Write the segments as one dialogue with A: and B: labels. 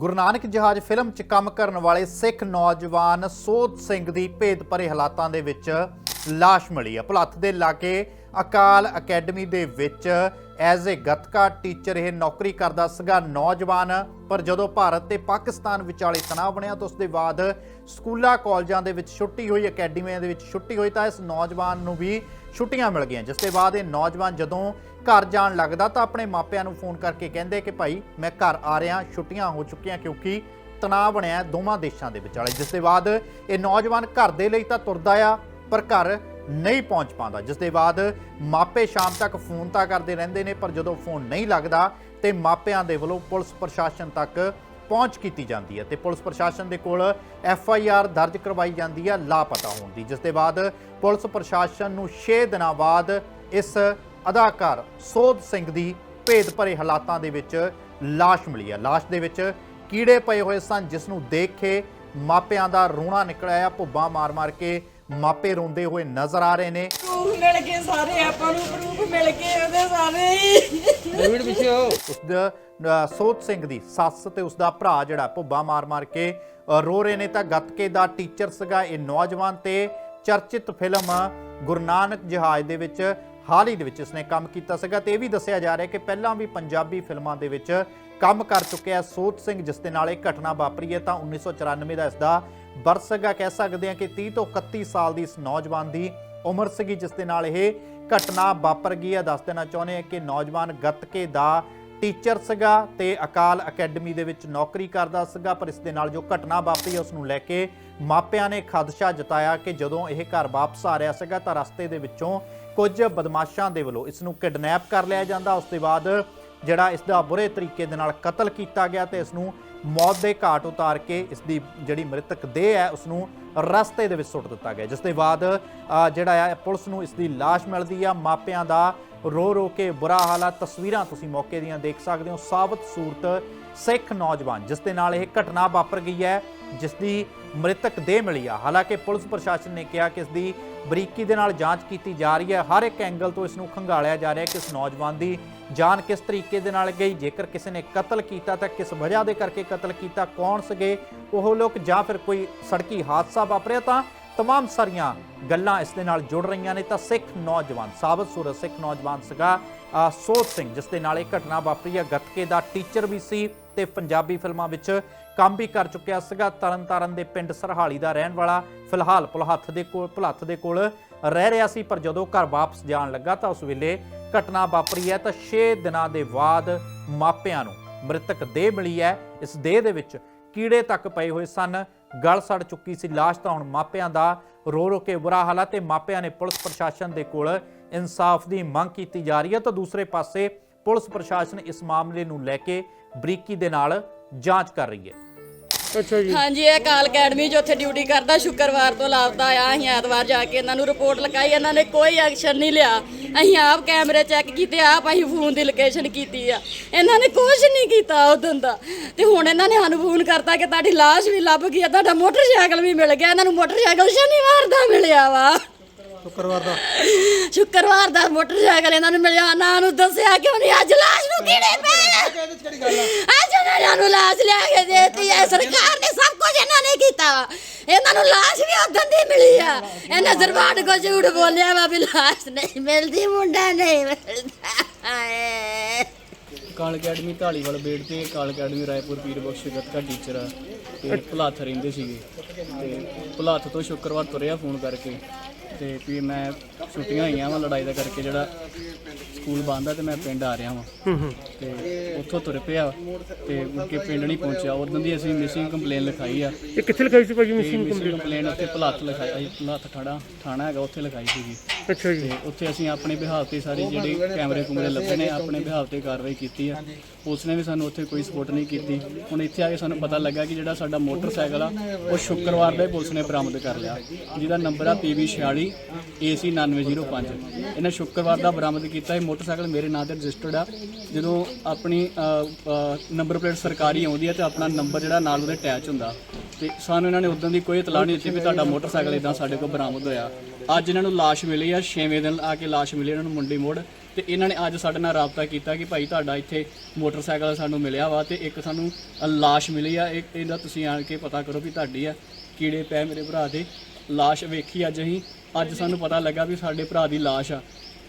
A: ਗੁਰੂ ਨਾਨਕ ਜਹਾਜ਼ ਫਿਲਮ 'ਚ ਕੰਮ ਕਰਨ ਵਾਲੇ ਸਿੱਖ ਨੌਜਵਾਨ ਸੋਧ ਸਿੰਘ ਦੀ ਭੇਦ ਭਰੇ ਹਾਲਾਤਾਂ ਦੇ ਵਿੱਚ ਲਾਸ਼ ਮਿਲੀ ਹੈ। ਭੁਲੱਥ ਦੇ ਲਾਗੇ ਅਕਾਲ ਅਕੈਡਮੀ ਦੇ ਵਿੱਚ ਐਜ਼ ਅ ਗੱਤਕਾ ਟੀਚਰ ਇਹ ਨੌਕਰੀ ਕਰਦਾ ਸੀਗਾ ਨੌਜਵਾਨ, ਪਰ ਜਦੋਂ ਭਾਰਤ ਤੇ ਪਾਕਿਸਤਾਨ ਵਿਚਾਲੇ ਤਣਾਅ ਬਣਿਆ ਤਾਂ ਉਸ ਦੇ ਬਾਅਦ ਸਕੂਲਾਂ, ਕਾਲਜਾਂ ਦੇ ਵਿੱਚ ਛੁੱਟੀ ਹੋਈ, ਅਕੈਡਮੀਆਂ ਦੇ ਵਿੱਚ ਛੁੱਟੀ ਹੋਈ ਤਾਂ ਇਸ ਨੌਜਵਾਨ ਨੂੰ ਵੀ ਛੁੱਟੀਆਂ ਮਿਲ ਗਈਆਂ, ਜਿਸ ਦੇ ਬਾਅਦ ਇਹ ਨੌਜਵਾਨ ਜਦੋਂ ਘਰ ਜਾਣ ਲੱਗਦਾ ਤਾਂ ਆਪਣੇ ਮਾਪਿਆਂ ਨੂੰ ਫੋਨ ਕਰਕੇ ਕਹਿੰਦੇ ਕਿ ਭਾਈ ਮੈਂ ਘਰ ਆ ਰਿਹਾ, ਛੁੱਟੀਆਂ ਹੋ ਚੁੱਕੀਆਂ ਕਿਉਂਕਿ ਤਣਾਅ ਬਣਿਆ ਦੋਵਾਂ ਦੇਸ਼ਾਂ ਦੇ ਵਿਚਾਲੇ, ਜਿਸ ਦੇ ਬਾਅਦ ਇਹ ਨੌਜਵਾਨ ਘਰ ਦੇ ਲਈ ਤਾਂ ਤੁਰਦਾ ਆ, ਪਰ ਘਰ ਨਹੀਂ ਪਹੁੰਚ ਪਾਉਂਦਾ। ਜਿਸ ਦੇ ਬਾਅਦ ਮਾਪੇ ਸ਼ਾਮ ਤੱਕ ਫੋਨ ਤਾਂ ਕਰਦੇ ਰਹਿੰਦੇ ਨੇ, ਪਰ ਜਦੋਂ ਫੋਨ ਨਹੀਂ ਲੱਗਦਾ, ਤੇ ਮਾਪਿਆਂ ਦੇ ਵੱਲੋਂ ਪੁਲਿਸ ਪ੍ਰਸ਼ਾਸਨ ਤੱਕ ਪਹੁੰਚ ਕੀਤੀ ਜਾਂਦੀ ਹੈ। ਤੇ ਪੁਲਿਸ ਪ੍ਰਸ਼ਾਸਨ ਦੇ ਕੋਲ ਐਫ ਆਈ ਆਰ ਦਰਜ ਕਰਵਾਈ ਜਾਂਦੀ ਹੈ ਲਾਪਤਾ ਹੋਣ ਦੀ। ਜਿਸ ਦੇ ਬਾਅਦ ਪੁਲਿਸ ਪ੍ਰਸ਼ਾਸਨ ਨੂੰ 6 ਦਿਨਾਂ ਬਾਅਦ ਇਸ ਅਦਾਕਾਰ ਸੋਧ ਸਿੰਘ ਦੀ ਭੇਦ ਭਰੇ ਹਾਲਾਤਾਂ ਦੇ ਵਿੱਚ ਲਾਸ਼ ਮਿਲੀ ਹੈ। ਲਾਸ਼ ਦੇ ਵਿੱਚ ਕੀੜੇ ਪਏ ਹੋਏ ਸਨ, ਜਿਸ ਨੂੰ ਦੇਖ ਕੇ ਮਾਪਿਆਂ ਦਾ ਰੋਣਾ ਨਿਕਲ ਆਇਆ ਭੁੱਬਾਂ ਮਾਰ-ਮਾਰ ਕੇ ਮਾਪੇ ਰੋਂਦੇ ਹੋਏ ਨਜ਼ਰ ਆ ਰਹੇ ਨੇ।
B: ਪ੍ਰੂਫ ਮਿਲ ਗਏ ਸਾਰੇ ਆਪਾਂ ਨੂੰ ਪ੍ਰੂਫ ਮਿਲ ਗਏ ਉਹਦੇ ਸਾਰੇ। ਹੀ
C: ਡੇਵਿਡ ਪਿੱਛੇ ਹੋ
A: ਉਸ ਸੋਧ ਸਿੰਘ ਦੀ ਸੱਸ ਤੇ ਉਸ ਦਾ ਭਰਾ ਜਿਹੜਾ ਭੁੱਬਾ ਮਾਰ-ਮਾਰ ਕੇ ਰੋ ਰਹੇ ਨੇ ਤਾਂ ਗੱਤਕੇ ਦਾ ਟੀਚਰ ਸੀਗਾ ਇਹ ਨੌਜਵਾਨ ਤੇ ਚਰਚਿਤ ਫਿਲਮ ਗੁਰੂ ਨਾਨਕ ਜਹਾਜ਼ ਦੇ ਵਿੱਚ ਹਾਲ ਹੀ ਦੇ ਵਿੱਚ ਇਸਨੇ ਕੰਮ ਕੀਤਾ ਸੀਗਾ ਤੇ ਇਹ ਵੀ ਦੱਸਿਆ ਜਾ ਰਿਹਾ ਕਿ ਪਹਿਲਾਂ ਵੀ ਪੰਜਾਬੀ ਫਿਲਮਾਂ ਦੇ ਵਿੱਚ ਕੰਮ ਕਰ ਚੁੱਕਿਆ ਹੈ। ਸੋਧ ਸਿੰਘ ਜਿਸ ਦੇ ਨਾਲ ਇਹ ਘਟਨਾ ਵਾਪਰੀ ਹੈ ਤਾਂ 1994 ਦਾ ਇਸ ਦਾ ਬਰਸ ਸੀਗਾ ਕਹਿ ਸਕਦੇ ਹਾਂ ਕਿ 30 ਤੋਂ 31 ਸਾਲ ਦੀ ਇਸ ਨੌਜਵਾਨ ਦੀ ਉਮਰ ਸੀਗੀ ਜਿਸ ਦੇ ਨਾਲ ਇਹ ਘਟਨਾ ਵਾਪਰ ਗਈ ਹੈ। ਦੱਸ ਦੇਣਾ ਚਾਹੁੰਦੇ ਹਾਂ ਕਿ ਨੌਜਵਾਨ ਗੱਤਕੇ ਦਾ ਟੀਚਰ ਸੀਗਾ ਤੇ ਅਕਾਲ ਅਕੈਡਮੀ ਦੇ ਵਿੱਚ ਨੌਕਰੀ ਕਰਦਾ ਸੀਗਾ, ਪਰ ਇਸ ਦੇ ਨਾਲ ਜੋ ਘਟਨਾ ਵਾਪਰੀ ਉਸ ਨੂੰ ਲੈ ਕੇ ਮਾਪਿਆਂ ਨੇ ਖਦਸ਼ਾ ਜਤਾਇਆ ਕਿ ਜਦੋਂ ਇਹ ਘਰ ਵਾਪਸ ਆ ਰਿਹਾ ਸੀਗਾ ਤਾਂ ਰਸਤੇ ਦੇ ਵਿੱਚੋਂ ਕੁਝ ਬਦਮਾਸ਼ਾਂ ਦੇ ਵੱਲੋਂ ਇਸ ਨੂੰ ਕਿਡਨੈਪ ਕਰ ਲਿਆ ਜਾਂਦਾ। ਉਸ ਦੇ ਬਾਅਦ ਜਿਹੜਾ ਇਸ ਦਾ ਬੁਰੇ ਤਰੀਕੇ ਦੇ ਨਾਲ ਕਤਲ ਕੀਤਾ ਗਿਆ ਤੇ ਇਸ ਨੂੰ ਮੌਤ ਦੇ ਘਾਟ ਉਤਾਰ ਕੇ ਇਸ ਦੀ ਜਿਹੜੀ ਮ੍ਰਿਤਕ ਦੇਹ ਹੈ, ਉਸ ਨੂੰ ਰਸਤੇ ਦੇ ਵਿੱਚ ਸੁੱਟ ਦਿੱਤਾ ਗਿਆ। ਜਿਸ ਦੇ ਬਾਅਦ ਜਿਹੜਾ ਹੈ ਪੁਲਿਸ ਨੂੰ ਇਸ ਦੀ ਲਾਸ਼ ਮਿਲਦੀ ਆ। ਮਾਪਿਆਂ ਦਾ ਰੋ ਰੋ ਕੇ ਬੁਰਾ ਹਾਲ ਆ। ਤਸਵੀਰਾਂ ਤੁਸੀਂ ਮੌਕੇ ਦੀਆਂ ਦੇਖ ਸਕਦੇ ਹੋ। ਸਾਬਤ ਸੂਰਤ ਸਿੱਖ ਨੌਜਵਾਨ, ਜਿਸ ਦੇ ਨਾਲ ਇਹ ਘਟਨਾ ਵਾਪਰ ਗਈ ਹੈ, ਜਿਸ ਦੀ ਮ੍ਰਿਤਕ ਦੇਹ ਮਿਲੀ ਆ। ਹਾਲਾਂਕਿ ਪੁਲਿਸ ਪ੍ਰਸ਼ਾਸਨ ਨੇ ਕਿਹਾ ਕਿ ਇਸ ਦੀ ਬਰੀਕੀ ਦੇ ਨਾਲ ਜਾਂਚ ਕੀਤੀ ਜਾ ਰਹੀ ਹੈ। ਹਰ ਇੱਕ ਐਂਗਲ ਤੋਂ ਇਸ ਨੂੰ ਖੰਗਾਲਿਆ ਜਾ ਰਿਹਾ ਹੈ ਕਿ ਇਸ ਨੌਜਵਾਨ ਦੀ ਜਾਨ ਕਿਸ ਤਰੀਕੇ ਦੇ ਨਾਲ ਗਈ? ਜੇਕਰ ਕਿਸੇ ਨੇ ਕਤਲ ਕੀਤਾ ਤਾਂ ਕਿਸ ਵਜ੍ਹਾ ਦੇ ਕਰਕੇ ਕਤਲ ਕੀਤਾ? ਕੌਣ ਸੀਗੇ ਉਹ ਲੋਕ ਜਾਂ ਫਿਰ ਕੋਈ ਸੜਕੀ ਹਾਦਸਾ ਵਾਪਰਿਆ ਤਾਂ ਤਮਾਮ ਸਾਰੀਆਂ ਗੱਲਾਂ ਇਸ ਦੇ ਨਾਲ ਜੁੜ ਰਹੀਆਂ ਨੇ ਤਾਂ ਸਿੱਖ ਨੌਜਵਾਨ, ਸਾਬਤ ਸੂਰਤ ਸਿੱਖ ਨੌਜਵਾਨ ਸੀਗਾ ਸੋਧ ਸਿੰਘ, ਜਿਸ ਦੇ ਨਾਲ ਇਹ ਘਟਨਾ ਵਾਪਰੀ ਹੈ। ਗੱਤਕੇ ਦਾ ਟੀਚਰ ਵੀ ਸੀ ਤੇ ਪੰਜਾਬੀ ਫਿਲਮਾਂ ਵਿੱਚ ਕੰਮ ਵੀ ਕਰ ਚੁੱਕਿਆ ਸੀਗਾ। ਤਰਨਤਾਰਨ ਦੇ ਪਿੰਡ ਸਰਹਾਲੀ ਦਾ ਰਹਿਣ ਵਾਲਾ ਫਿਲਹਾਲ ਭੁਲੱਥ ਦੇ ਕੋਲ ਭੁਲੱਥ ਦੇ ਕੋਲ ਰਹਿ ਰਿਹਾ ਸੀ, ਪਰ ਜਦੋਂ ਘਰ ਵਾਪਸ ਜਾਣ ਲੱਗਾ ਤਾਂ ਉਸ ਵੇਲੇ ਘਟਨਾ ਵਾਪਰੀ ਹੈ ਤਾਂ 6 ਦਿਨਾਂ ਦੇ ਬਾਅਦ ਮਾਪਿਆਂ ਨੂੰ ਮ੍ਰਿਤਕ ਦੇਹ ਮਿਲੀ ਹੈ। ਇਸ ਦੇਹ ਦੇ ਵਿੱਚ ਕੀੜੇ ਤੱਕ ਪਏ ਹੋਏ ਸਨ। ਗਲ ਸੜ ਚੁੱਕੀ ਸੀ, ਲਾਸ਼ ਤਾਂ ਹੁਣ ਮਾਪਿਆਂ ਦਾ ਰੋ ਰੋ ਕੇ ਬੁਰਾ ਹਾਲ ਹੈ ਤੇ ਮਾਪਿਆਂ ਨੇ ਪੁਲਿਸ ਪ੍ਰਸ਼ਾਸਨ ਦੇ ਕੋਲ ਇਨਸਾਫ ਦੀ ਮੰਗ ਕੀਤੀ ਜਾ ਰਹੀ ਹੈ ਤਾਂ ਦੂਸਰੇ ਪਾਸੇ ਪੁਲਿਸ ਪ੍ਰਸ਼ਾਸਨ ਇਸ ਮਾਮਲੇ ਨੂੰ ਲੈ ਕੇ ਬਰੀਕੀ ਦੇ ਨਾਲ ਜਾਂਚ ਕਰ ਰਹੀ ਹੈ।
C: ਅੱਛਾ ਜੀ।
B: ਹਾਂਜੀ ਇਹ ਕਾਲ ਅਕੈਡਮੀ 'ਚ ਉੱਥੇ ਡਿਊਟੀ ਕਰਦਾ ਸ਼ੁੱਕਰਵਾਰ ਤੋਂ ਲਾਪਤਾ ਆ ਅਸੀਂ ਐਤਵਾਰ ਜਾ ਕੇ ਇਹਨਾਂ ਨੂੰ ਰਿਪੋਰਟ ਲਿਖਾਈ ਇਹਨਾਂ ਨੇ ਕੋਈ ਐਕਸ਼ਨ ਨਹੀਂ ਲਿਆ। ਅਸੀਂ ਆਪ ਕੈਮਰੇ ਚੈੱਕ ਕੀਤੇ ਆਪ ਅਸੀਂ ਫੋਨ ਦੀ ਲੋਕੇਸ਼ਨ ਕੀਤੀ ਆ। ਇਹਨਾਂ ਨੇ ਕੁਝ ਨਹੀਂ ਕੀਤਾ ਉਦੋਂ ਦਾ। ਤੇ ਹੁਣ ਇਹਨਾਂ ਨੇ ਸਾਨੂੰ ਫੋਨ ਕਰਤਾ ਕਿ ਤੁਹਾਡੀ ਲਾਸ਼ ਵੀ ਲੱਭ ਗਈ ਆ ਤੁਹਾਡਾ ਮੋਟਰਸਾਈਕਲ ਵੀ ਮਿਲ ਗਿਆ। ਇਹਨਾਂ ਨੂੰ ਮੋਟਰਸਾਈਕਲ ਸ਼ਨੀਵਾਰ ਦਾ ਮਿਲਿਆ ਵਾ।
C: ਸ਼ੁੱਕਰਵਾਰ ਦਾ।
B: ਸ਼ੁੱਕਰਵਾਰ ਦਾ ਮੋਟਰਸਾਈਕਲ ਇਹਨਾਂ ਨੂੰ ਮਿਲਿਆ। ਨਾ ਨੂੰ ਦੱਸਿਆ ਕਿਉਂ ਨਹੀਂ? ਅੱਜ ਲਾਸ਼ ਨੂੰ ਕਿਹੜੇ ਪਏ ਅੱਜ ਇਹਨਾਂ ਨੂੰ ਲਾਸ਼ ਲਿਆ ਕੇ ਦੇਤੀ ਹੈ ਸਰਕਾਰ ਨੇ ਸਭ ਕੁਝ ਇਹਨਾਂ ਨੇ ਕੀਤਾ ਵਾ। ਇਹਨਾਂ ਨੂੰ ਲਾਸ਼ ਵੀ ਉਦੋਂ ਦੀ ਮਿਲੀ ਆ। ਇਹਨਾਂ ਜ਼ਰਬਾਨ ਕੋ ਝੂਠ ਬੋਲਿਆ ਵਾ ਵੀ ਲਾਸ਼ ਨਹੀਂ ਮਿਲਦੀ ਮੁੰਡਾ ਨਹੀਂ ਮਿਲਦਾ। ਹਾਏ।
D: ਕਾਲ ਅਕੈਡਮੀ ਢਾਲੀਵਾਲ ਬੇੜ ਤੇ ਕਾਲ ਅਕੈਡਮੀ ਰਾਏਪੁਰ ਪੀਰ ਬਖਸ਼ ਗੱਤਕਾ ਟੀਚਰ ਆ। ਤੇ ਭੁਲਾਥ ਰਹਿੰਦੇ ਸੀਗੇ। ਤੇ ਭੁਲਾਥ ਤੋਂ ਸ਼ੁੱਕਰਵਾਰ ਤੁਰਿਆ ਫੋਨ ਕਰਕੇ। ਤੇ ਵੀ ਮੈਂ ਛੁੱਟੀਆਂ ਹੋਈਆਂ ਵਾ ਲੜਾਈ ਦਾ ਕਰਕੇ ਜਿਹੜਾ ਸਕੂਲ ਬੰਦ ਆ ਤੇ ਮੈਂ ਪਿੰਡ ਆ ਰਿਹਾ ਵਾਂ। ਤੇ ਉੱਥੋਂ ਤੁਰ ਪਿਆ ਤੇ ਮੁੜ ਕੇ ਪਿੰਡ ਨਹੀਂ ਪਹੁੰਚਿਆ। ਉਦੋਂ ਦੀ ਅਸੀਂ ਮਿਸਿੰਗ ਕੰਪਲੇਨ ਲਿਖਾਈ ਆ।
C: ਇਹ ਕਿੱਥੇ ਲਿਖਾਈ ਸੀ ਭਾਜੀ
D: ਮਿਸਿੰਗ ਕੰਪਲੇਨ ਉੱਥੇ ਭੁਲਾਥ ਲਿਖਾਈ ਭੁਲਾਥ ਠਾਣਾ ਥਾਣਾ ਹੈਗਾ ਉੱਥੇ ਲਿਖਾਈ ਸੀਗੀ।
C: ਅੱਛਾ ਜੀ।
D: ਤੇ ਉੱਥੇ ਅਸੀਂ ਆਪਣੇ ਬਿਹਾਵ ਤੇ ਸਾਰੇ ਜਿਹੜੇ ਕੈਮਰੇ ਕੁਮਰੇ ਲੱਗੇ ਨੇ ਆਪਣੇ ਬਿਹਾਵ ਤੇ ਕਾਰਵਾਈ ਕੀਤੀ ਆ ਪੁਲਿਸ ਨੇ ਵੀ ਸਾਨੂੰ ਉੱਥੇ ਕੋਈ ਸਪੋਰਟ ਨਹੀਂ ਕੀਤੀ। ਹੁਣ ਇੱਥੇ ਆ ਕੇ ਸਾਨੂੰ ਪਤਾ ਲੱਗਾ ਕਿ ਜਿਹੜਾ ਸਾਡਾ ਮੋਟਰਸਾਈਕਲ ਆ ਉਹ ਸ਼ੁੱਕਰਵਾਰ ਦਾ ਹੀ ਪੁਲਿਸ ਨੇ ਬਰਾਮਦ ਕਰ ਲਿਆ। ਜਿਹਦਾ ਨੰਬਰ ਆ PB46 AC 9905 ਇਹਨਾਂ ਸ਼ੁੱਕਰਵਾਰ ਦਾ ਬਰਾਮਦ ਕੀਤਾ। ਇਹ ਮੋਟਰਸਾਈਕਲ ਮੇਰੇ ਨਾਂ ਤੇ ਰਜਿਸਟਰਡ ਆ। ਜਦੋਂ ਆਪਣੀ ਨੰਬਰ ਪਲੇਟ ਸਰਕਾਰੀ ਆਉਂਦੀ ਹੈ ਤੇ ਆਪਣਾ ਨੰਬਰ ਜਿਹੜਾ ਨਾਲ ਉਹਦੇ ਅਟੈਚ ਹੁੰਦਾ। ਤੇ ਸਾਨੂੰ ਇਹਨਾਂ ਨੇ ਉਦੋਂ ਦੀ ਕੋਈ ਇਤਲਾਹ ਨਹੀਂ ਦਿੱਤੀ ਵੀ ਤੁਹਾਡਾ ਮੋਟਰਸਾਈਕਲ ਇਦਾਂ ਸਾਡੇ ਕੋਲ ਬਰਾਮਦ ਹੋਇਆ। ਅੱਜ ਇਹਨਾਂ ਨੂੰ ਲਾਸ਼ ਮਿਲੀ ਆ 6ਵੇਂ ਦਿਨ ਆ ਕੇ ਲਾਸ਼ ਮਿਲੀ ਇਹਨਾਂ ਨੂੰ ਮੁੰਡੀ ਮੋੜ ਤੇ ਇਹਨਾਂ ਨੇ ਅੱਜ ਸਾਡੇ ਨਾਲ ਰਾਬਤਾ ਕੀਤਾ ਕਿ ਭਾਈ ਤੁਹਾਡਾ ਇੱਥੇ ਮੋਟਰਸਾਈਕਲ ਸਾਨੂੰ ਮਿਲਿਆ ਵਾ ਤੇ ਇੱਕ ਸਾਨੂੰ ਅ, ਲਾਸ਼ ਮਿਲੀ ਆ। ਇਹ ਇਹਦਾ ਤੁਸੀਂ ਆਣ ਕੇ ਪਤਾ ਕਰੋ ਵੀ ਤੁਹਾਡੀ ਆ ਕੀੜੇ ਪੈ ਮੇਰੇ ਭਰਾ ਦੇ। ਲਾਸ਼ ਵੇਖੀ ਅੱਜ ਅਸੀਂ। ਅੱਜ ਸਾਨੂੰ ਪਤਾ ਲੱਗਾ ਵੀ ਸਾਡੇ ਭਰਾ ਦੀ ਲਾਸ਼ ਆ।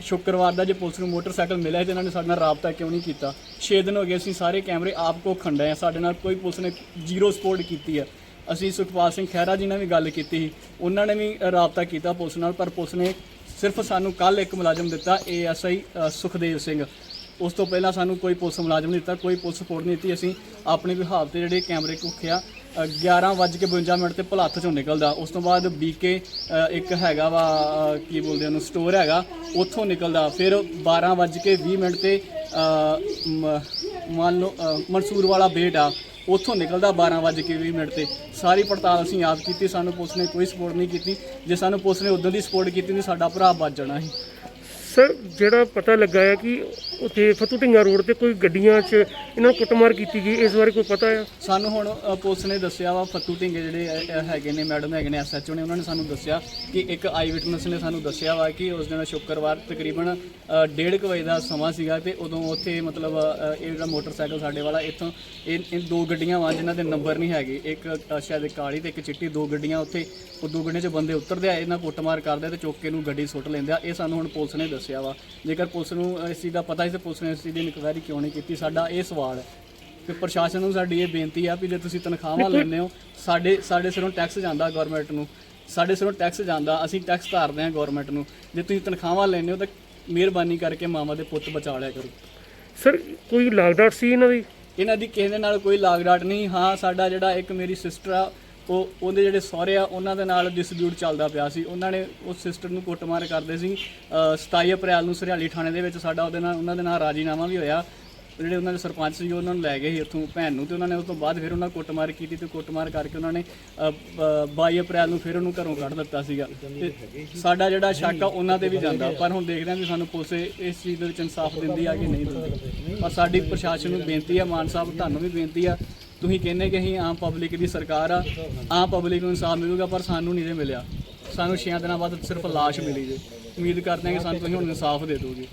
D: ਸ਼ੁੱਕਰਵਾਰ ਦਾ ਜੇ ਪੁਲਿਸ ਨੂੰ ਮੋਟਰਸਾਈਕਲ ਮਿਲਿਆ ਤੇ ਇਹਨਾਂ ਨੇ ਸਾਡੇ ਨਾਲ ਰਾਬਤਾ ਕਿਉਂ ਨਹੀਂ ਕੀਤਾ? 6 ਦਿਨ ਹੋ ਗਏ ਅਸੀਂ ਸਾਰੇ ਕੈਮਰੇ ਆਪ ਕੋ ਖੰਡੇ ਆ। ਸਾਡੇ ਨਾਲ ਕੋਈ ਪੁਲਿਸ ਨੇ ਜ਼ੀਰੋ ਸਪੋਰਟ ਕੀਤੀ ਆ। ਅਸੀਂ ਸੁਖਪਾਲ ਸਿੰਘ ਖਹਿਰਾ ਜੀ ਨਾਲ ਵੀ ਗੱਲ ਕੀਤੀ ਸੀ। ਉਹਨਾਂ ਨੇ ਵੀ ਰਾਬਤਾ ਕੀਤਾ ਪੁਲਿਸ ਨਾਲ ਪਰ ਪੁਲਿਸ ਨੇ ਸਿਰਫ ਸਾਨੂੰ ਕੱਲ ਇੱਕ ਮੁਲਾਜ਼ਮ ਦਿੱਤਾ ਏਐਸਆਈ ਸੁਖਦੇਵ ਸਿੰਘ। ਉਸ ਤੋਂ ਪਹਿਲਾਂ ਸਾਨੂੰ ਕੋਈ ਪੁਲਿਸ ਮੁਲਾਜ਼ਮ ਨਹੀਂ ਦਿੱਤਾ ਕੋਈ ਪੁਲਿਸ ਸਪੋਰਟ ਨਹੀਂ ਦਿੱਤੀ। ਅਸੀਂ ਆਪਣੇ ਵਿਭਾਗ ਤੇ ਜਿਹੜੇ ਕੈਮਰੇ ਕੁੱਖਿਆ 11:52 ਮਿੰਟ ਤੇ ਭਲੱਥ ਚੋਂ ਨਿਕਲਦਾ। ਉਸ ਤੋਂ ਬਾਅਦ ਬੀਕੇ ਇੱਕ ਹੈਗਾ ਵਾ ਕੀ ਬੋਲਦੇ ਉਹਨੂੰ ਸਟੋਰ ਹੈਗਾ ਉੱਥੋਂ ਨਿਕਲਦਾ। ਫਿਰ 12:20 ਮਿੰਟ ਤੇ ਅ, ਮ- ਮੰਨ ਲਓ ਅ, ਮਨਸੂਰ ਵਾਲਾ ਬੇਟ ਆ। ਉੱਥੋਂ ਨਿਕਲਦਾ 12:20 ਮਿੰਟ ਤੇ। ਸਾਰੀ ਪੜਤਾਲ ਅਸੀਂ ਆਪ ਕੀਤੀ, ਸਾਨੂੰ ਪੁਲਿਸ ਨੇ ਕੋਈ ਸਪੋਰਟ ਨਹੀਂ ਕੀਤੀ। ਜੇ ਸਾਨੂੰ ਪੁਲਿਸ ਨੇ ਉਦੋਂ ਦੀ ਸਪੋਰਟ ਕੀਤੀ ਤਾਂ ਸਾਡਾ ਭਰਾ ਬਚ ਜਾਣਾ ਸੀ।
C: ਸਰ ਜਿਹੜਾ ਪਤਾ ਲੱਗਾ ਹੈ ਕਿ ਉੱਥੇ ਫਤੂ ਢਿੰਗਾ ਰੋਡ ਤੇ ਕੋਈ ਗੱਡੀਆਂ 'ਚ ਇਹਨਾਂ ਕੁੱਟਮਾਰ ਕੀਤੀ ਗਈ ਇਸ ਬਾਰੇ ਕੋਈ ਪਤਾ ਆ?
D: ਸਾਨੂੰ ਹੁਣ ਅ, ਪੁਲਿਸ ਨੇ ਦੱਸਿਆ ਵਾ ਫੱਤੂ ਢਿੰਗੇ ਜਿਹੜੇ ਅ, ਅ, ਹੈਗੇ ਨੇ ਮੈਡਮ ਹੈਗੇ ਨੇ ਐਸਐਚਓ ਨੇ ਉਹਨਾਂ ਨੇ ਸਾਨੂੰ ਦੱਸਿਆ ਕਿ ਇੱਕ ਆਈ ਵਿਟਨੈਸ ਨੇ ਸਾਨੂੰ ਦੱਸਿਆ ਵਾ ਕਿ ਉਸ ਦਿਨ ਸ਼ੁੱਕਰਵਾਰ ਤਕਰੀਬਨ 1:30 ਵਜੇ ਦਾ ਸਮਾਂ ਸੀਗਾ ਤੇ ਉਦੋਂ ਉੱਥੇ ਮਤਲਬ ਅ, ਇਹ ਜਿਹੜਾ ਮੋਟਰਸਾਈਕਲ ਸਾਡੇ ਵਾਲਾ ਇੱਥੋਂ ਇਹ ਇਹ ਦੋ ਗੱਡੀਆਂ ਵਾ ਜਿਨ੍ਹਾਂ ਦੇ ਨੰਬਰ ਨਹੀਂ ਹੈਗੇ। ਇੱਕ ਅ, ਸ਼ਾਇਦ ਕਾਲੀ ਤੇ ਇੱਕ ਚਿੱਟੀ ਦੋ ਗੱਡੀਆਂ ਉੱਥੇ ਉਹ ਦੋ ਗੱਡੀਆਂ 'ਚ ਬੰਦੇ ਉਤਰਦੇ ਆ ਇਹਨਾਂ ਕੁੱਟਮਾਰ ਕਰਦੇ ਆ ਤੇ ਚੁੱਕ ਕੇ ਨੂੰ ਗੱਡੀ ਸੁੱਟ ਲੈਂਦੇ ਆ। ਇਹ ਸਾਨੂੰ ਹੁਣ ਪੁਲਿਸ ਨੇ ਦੱਸਿਆ ਵਾ। ਜੇਕਰ ਪੁਲਿਸ ਨੂੰ ਇਸ ਚੀਜ਼ ਦਾ ਪਤਾ ਤੇ ਪੁਲਿਸ ਨੇ ਇਸ ਚੀਜ਼ ਦੀ ਇਨਕੁਆਇਰੀ ਕਿਉਂ ਨਹੀਂ ਕੀਤੀ? ਸਾਡਾ ਇਹ ਸਵਾਲ ਹੈ ਕਿ ਪ੍ਰਸ਼ਾਸਨ ਨੂੰ ਸਾਡੀ ਇਹ ਬੇਨਤੀ ਆ ਵੀ ਜੇ ਤੁਸੀਂ ਤਨਖਾਹਾਂ ਲੈਂਦੇ ਹੋ ਸਾਡੇ ਸਾਡੇ ਸਿਰੋਂ ਟੈਕਸ ਜਾਂਦਾ ਗਵਰਨਮੈਂਟ ਨੂੰ। ਸਾਡੇ ਸਿਰੋਂ ਟੈਕਸ ਜਾਂਦਾ ਅਸੀਂ ਟੈਕਸ ਧਾਰਦੇ ਹਾਂ ਗਵਰਨਮੈਂਟ ਨੂੰ। ਜੇ ਤੁਸੀਂ ਤਨਖਾਹਾਂ ਲੈਂਦੇ ਹੋ ਤਾਂ ਮਿਹਰਬਾਨੀ ਕਰਕੇ ਮਾਮਾ ਦੇ ਪੁੱਤ ਬਚਾ ਲਿਆ ਕਰੋ।
C: ਸਰ ਕੋਈ ਲਾਗਡਾਟ ਸੀ ਇਹਨਾਂ ਦੀ?
D: ਇਹਨਾਂ ਦੀ ਕਿਸੇ ਦੇ ਨਾਲ ਕੋਈ ਲਾਗ ਡਾਟ ਨਹੀਂ। ਹਾਂ ਸਾਡਾ ਜਿਹੜਾ ਇੱਕ ਮੇਰੀ ਸਿਸਟਰ ਆ ਉਹ ਉਹਦੇ ਜਿਹੜੇ ਸਹੁਰੇ ਆ ਉਹਨਾਂ ਦੇ ਨਾਲ ਡਿਸਪਿਊਟ ਚੱਲਦਾ ਪਿਆ ਸੀ। ਉਹਨਾਂ ਨੇ ਉਸ ਸਿਸਟਰ ਨੂੰ ਕੁੱਟਮਾਰ ਕਰਦੇ ਸੀ। ਅ, 27 ਅਪ੍ਰੈਲ ਨੂੰ ਸਰਿਆਲੀ ਥਾਣੇ ਦੇ ਵਿੱਚ ਸਾਡਾ ਉਹਦੇ ਨਾਲ ਉਹਨਾਂ ਦੇ ਨਾਲ ਰਾਜੀਨਾਮਾ ਵੀ ਹੋਇਆ। ਜਿਹੜੇ ਉਹਨਾਂ ਦੇ ਸਰਪੰਚ ਸੀ ਉਹਨਾਂ ਨੂੰ ਲੈ ਗਏ ਸੀ ਉੱਥੋਂ ਭੈਣ ਨੂੰ ਤੇ ਉਹਨਾਂ ਨੇ ਉਸ ਤੋਂ ਬਾਅਦ ਫਿਰ ਉਹਨਾਂ ਕੁੱਟਮਾਰ ਕੀਤੀ ਤੇ ਕੁੱਟਮਾਰ ਕਰਕੇ ਉਹਨਾਂ ਨੇ ਅ, 22 ਅਪ੍ਰੈਲ ਨੂੰ ਫਿਰ ਉਹਨੂੰ ਘਰੋਂ ਕੱਢ ਦਿੱਤਾ ਸੀਗਾ। ਤੇ ਸਾਡਾ ਜਿਹੜਾ ਸ਼ੱਕ ਆ ਉਹਨਾਂ ਤੇ ਵੀ ਜਾਂਦਾ। ਪਰ ਹੁਣ ਦੇਖਦੇ ਹਾਂ ਵੀ ਸਾਨੂੰ ਪੁਲਿਸ ਇਸ ਚੀਜ਼ ਦੇ ਵਿੱਚ ਇਨਸਾਫ ਦਿੰਦੀ ਆ ਕਿ ਨਹੀਂ ਦਿੰਦੀ। ਪਰ ਸਾਡੀ ਪ੍ਰਸ਼ਾਸਨ ਨੂੰ ਬੇਨਤੀ ਆ ਮਾਨ ਸਾਹਿਬ ਤੁਹਾਨੂੰ ਵੀ ਬੇਨਤੀ ਆ ਤੁਸੀਂ ਕਹਿੰਦੇ ਕਿ ਅਸੀਂ ਆਮ ਪਬਲਿਕ ਦੀ ਸਰਕਾਰ ਆ, ਆਮ ਪਬਲਿਕ ਨੂੰ ਇਨਸਾਫ ਮਿਲੂਗਾ, ਪਰ ਸਾਨੂੰ ਨਹੀਂ ਜੇ ਮਿਲਿਆ। ਸਾਨੂੰ 6 ਦਿਨਾਂ ਬਾਅਦ ਸਿਰਫ ਲਾਸ਼ ਮਿਲੀ ਜੇ। ਉਮੀਦ ਕਰਦੇ ਹਾਂ ਕਿ ਸਾਨੂੰ ਤੁਸੀਂ ਹੁਣ ਇਨਸਾਫ ਦੇ ਦਿਓਗੇ।